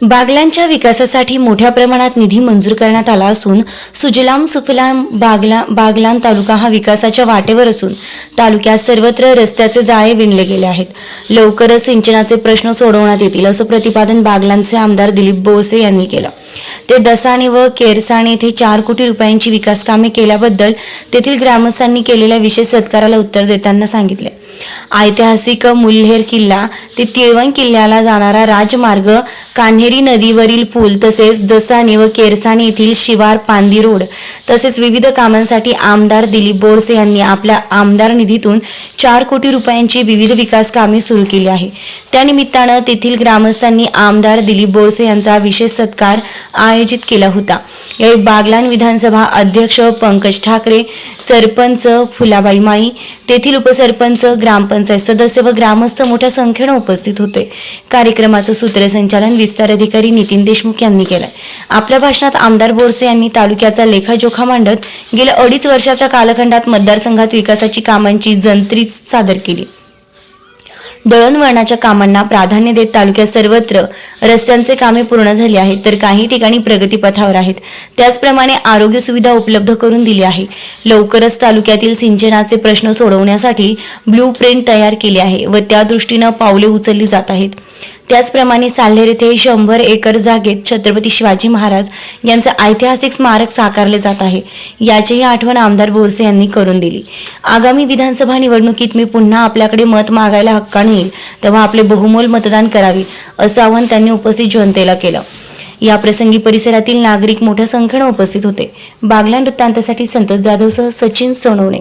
बागलांच्या विकासासाठी मोठ्या प्रमाणात निधी मंजूर करण्यात आला असून सुजलाम सुफलाम बागला बागलान तालुका हा विकासाच्या वाटेवर असून तालुक्यात सर्वत्र रस्त्याचे जाळे विणले गेले आहेत. लवकरच सिंचनाचे प्रश्न सोडवण्यात येतील असं प्रतिपादन बागलांचे आमदार दिलीप बोसे यांनी केलं. ते दसाने व केरसाणे येथे चार कोटी रुपयांची विकास कामे केल्याबद्दल तेथील ग्रामस्थांनी केलेल्या विशेष सत्काराला उत्तर देताना सांगितले. ऐतिहासिक मुल्हेर किल्ला ते तिळवण किल्ल्याला जाणारा राजमार्ग कान्हेरी नदीवरील पूल तसेच दसाने व केरसाणी येथील शिवार पांदी रोड तसेच विविध कामांसाठी आमदार दिलीप बोरसे यांनी आपल्या आमदार निधीतून चार कोटी रुपयांची विविध विकास कामे सुरू केली आहे. त्यानिमित्तानं तेथील ग्रामस्थांनी आमदार दिलीप बोरसे यांचा विशेष सत्कार आयोजित केला होता. यावेळी बागलान विधानसभा अध्यक्ष पंकज ठाकरे सरपंच फुलाबाई माई तेथील उपसरपंच ग्रामपंचायत सदस्य व ग्रामस्थ मोठ्या संख्येनं उपस्थित होते. कार्यक्रमाचं सूत्रसंचालन विस्तार अधिकारी नितीन देशमुख यांनी केलाय. आपल्या भाषणात आमदार बोरसे यांनी तालुक्याचा लेखाजोखा मांडत गेल्या अडीच वर्षाच्या कालखंडात मतदारसंघात विकासाची कामांची जंत्री सादर केली. दळणवळणाच्या कामांना प्राधान्य देत तालुक्यात सर्वत्र रस्त्यांचे कामे पूर्ण झाली आहेत तर काही ठिकाणी प्रगतीपथावर आहेत. त्याचप्रमाणे आरोग्य सुविधा उपलब्ध करून दिली आहे. लवकरच तालुक्यातील सिंचनाचे प्रश्न सोडवण्यासाठी ब्लू प्रिंट तयार केले आहे व त्या दृष्टीनं पावले उचलली जात आहेत. त्याचप्रमाणे साल्हेर येथे शंभर एकर जागेत छत्रपती शिवाजी महाराज यांचं ऐतिहासिक स्मारक साकारले जात आहे. याचीही आठवण आमदार बोरसे यांनी करून दिली. आगामी विधानसभा निवडणुकीत मी पुन्हा आपल्याकडे मत मागायला हक्काने येईल तेव्हा आपले बहुमोल मतदान करावे असं आवाहन त्यांनी उपस्थित जनतेला केलं. या प्रसंगी परिसरातील नागरिक मोठ्या संख्येनं उपस्थित होते. बागला वृत्तांतासाठी संतोष जाधवसह सचिन सोनवणे.